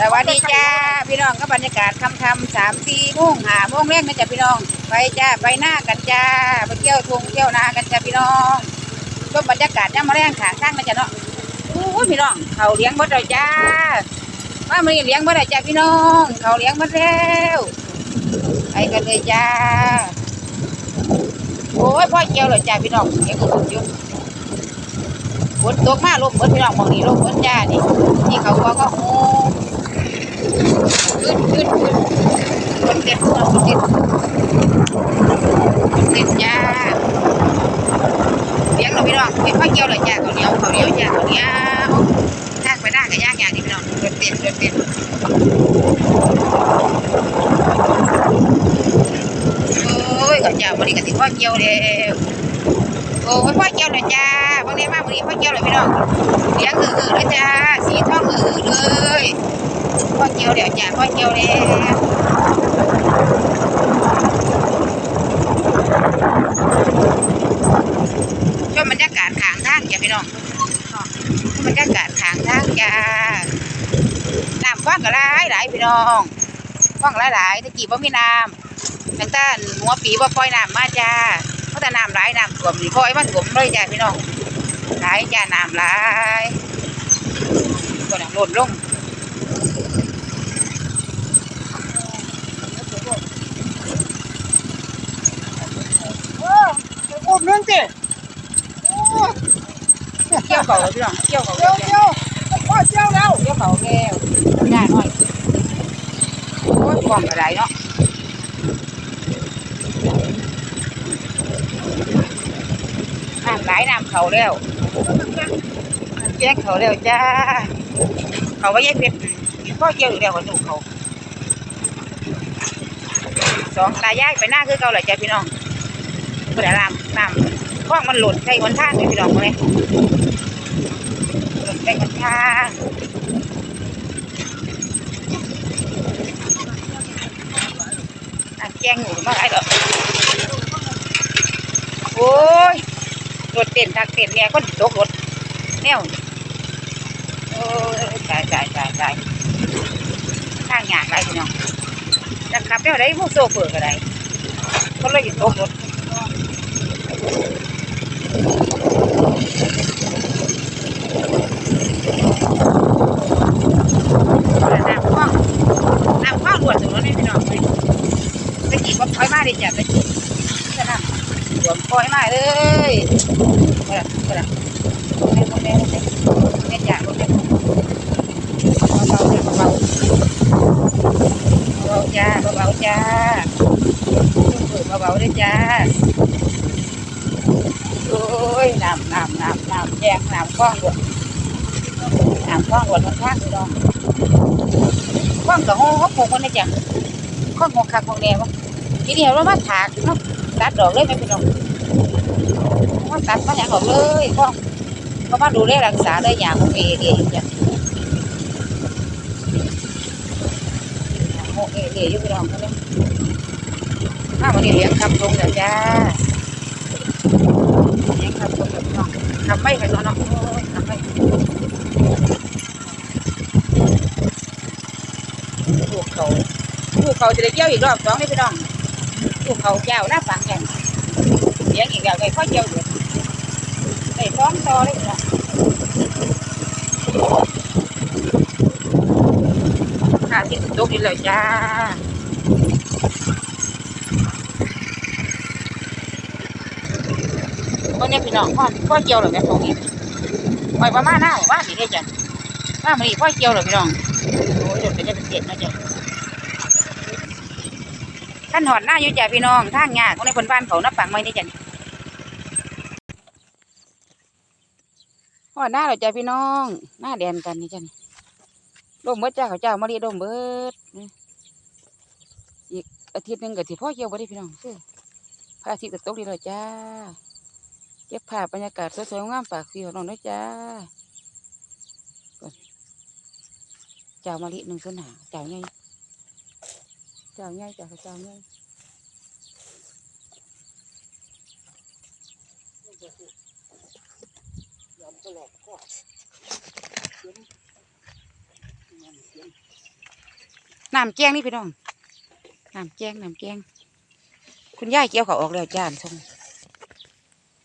สวัสดีจ้าพี่น้องก็บรรยากาศค่ำๆสามสี่โมงห้าโมงแรกนะจ๊ะพี่น้อง ไปจ้าไปหน้ากันจ้าไปเที่ยวทุ่งเที่ยวนากันจ้าพี่น้องชมบรรยากาศย่ามาแรงขางข้างนะจ๊ะเนาะอู้พี่น้องเขาเลี้ยงมดเลยจ้าว่ามันเลี้ยงมดเลยจ้าพี่น้อง เขาเลี้ยงมดแล้วไปกันเลยจ้าโอ้ยพ่อเกี่ยวเลยจ้าพี่น้องเลี้ยงกุอยู่ฝนตกมาลมเบิดพี่น้องมองนี่ลมเบิดจ้านี่นี่เขาก็ก็โอ้ ขึ้นขึ้นขึ้นคนเด็ดเราคนเด็ดคนเด็ดจ้าเลี้ยงเราพี่น้องเห็นข้าวเกี๊ยวเลยจ้าเขาวเหนียวเขาวเหนียวจ้าเขาวเหนียวทางไปหน้ากับย่างอย่างนี้พี่น้องคนเด็ดคนเด็ดโอ้ยข้าวเจ้าวันนี้ก็สิข้าวเกี๊ยวแล้วโอ้ยข้าวเกี๊ยวเลยจ้าวันนี้มาวันนี้ข้าวเกี๊ยวเลยพี่น้องเลี้ยงอือๆเลยจ้าสีทองอือๆเลย พ่อ เกียวเดี๋ยวจ้าพ่อเกียวแล้วชมบรรยากาศขางทางจ้ะพี่น้องชมบรรยากาศขางทางจ้าน้ำกว้างก็หลายหลายพี่น้องกว้างหลายหลายตะกี้บ่มีน้ำตั้งแต่หัวปีบ่ปล่อยน้ำมาจ้าเพราะแต่น้ำหลายน้ำท่วมนี่ปล่อยมาท่วมเลยจ้าพี่น้องหลายจ้าน้ำหลายก็น่ะหล่นลง มนึงสิเกี่ยวเขาพี่น้องเกี่ยวเขาเจีเกี่ยยววเจียวพ่อเจียวแล้วเกี่ยวเขาแก้วได้หน่อยโอ้ยกล่องอะไรเนาะน้ำไหลายน้ำเขาแล้วแจ้งเขาแล้วจ้า เขาว่าแยกเป็ดก็เกี่ยวอยู่แล้วคนหนูเขาสองตายายไปหน้าคือเก่าแหละจ้าพี่น้อง เพื่อน้ำน้ำคล้องมันหล่นใช่คนท่านเลยพี่น้องเลยไปกันค่ะอะแจ้งหนูมาไรดอกโอ้ยรถเต้นทักเต้นเนี่ยก็ตกรถแนวนี่โอ้ยตายตายตายตายทางหยากไรพี่น้องจะขับแนวไหนพวกโซ่เฟอร์ก็ได้ก็เลยตกรถ น้ำคว้างน้ำคว้างรวดถึงรถนี่พี่น้องเลยตะกี้ว่าถอยมาดิจ้ะตะกี้จะน้ำรวมถอยมาเลยกระกระแม่แม่แม่แม่จ้ะแม่เบาๆเบาๆเบาๆจ้าเบาๆจ้าเบาๆด้วยจ้า โอ้ยน้ำน้ำน้ำน้ำแยงน้ำคว้างรวดน้ำคว้างรวดมันข้างพี่น้องข้องกับห้องเขาปลูกมันได้จังข้องของคักของแนวทีเดียวเรามาถากเนาะตัดดอกเลยไหมพี่น้องมาตัดมาอย่างออกเลยข้องเขามาดูแลรักษาได้อย่างขอเอเออยู่จังโอเอเออยู่พี่น้องเขาเลยข้าวันนี้เลี้ยงขับลงแล้วจ้า เลี้ยงขับลงแล้วพี่น้องขับไม่ไปตัวเนาะโอ้ยขับไม่ลูกเขาลูกเขาจะได้เกี่ยวอีกรอบสองนี่พี่น้องลูกเขาเจ้าหน้าฝังแก่เสียงอีกแล้วไงข้อเกี่ยวอยู่ไอ้ฟ้องต่อเลยนะขาที่ตกอีกแล้วจ้า วันนี้พี่น้องพ่อพ่อเกี่ยวหรือแม่ตรงนี้ปล่อยประมาณหน้าว่าดีได้จ้ะว่ามันอีพ่อเกี่ยวหรือพี่น้องโอ้ยเดี๋ยวจะได้เป็นเจ็ดนะจ๊ะท่านหอดหน้าอยู่จ้ะพี่น้องทางากคนในคนบ้านเขานับปังไว้นี่จ้ะหอดหน้าเราจ้ะพี่น้องหน้าแดนกันนี่จ้ะร่มเบิดจ้าเขาเจ้ามาดีร่มเบิดอีกอาทิตย์หนึ่งก็ที่พ่อเกี่ยวบ่ได้พี่น้องคือพระอาทิตย์ตกดีแล้วจ้า เก็บภาพบรรยากาศสวยๆงามฝากพี่น้องด้วยจ้าก่อนเจ้ามาลิหนึ่งส่วนหาเจ้าใหญ่เจ้าใหญ่จ้าเขาจ้าใหญ่ยำตลอดข้อน้ำแกงนี่พี่น้อง น้ำแกงน้ำแกงคุณยายเกี่ยวเขาออกแล้วจ้านส่ง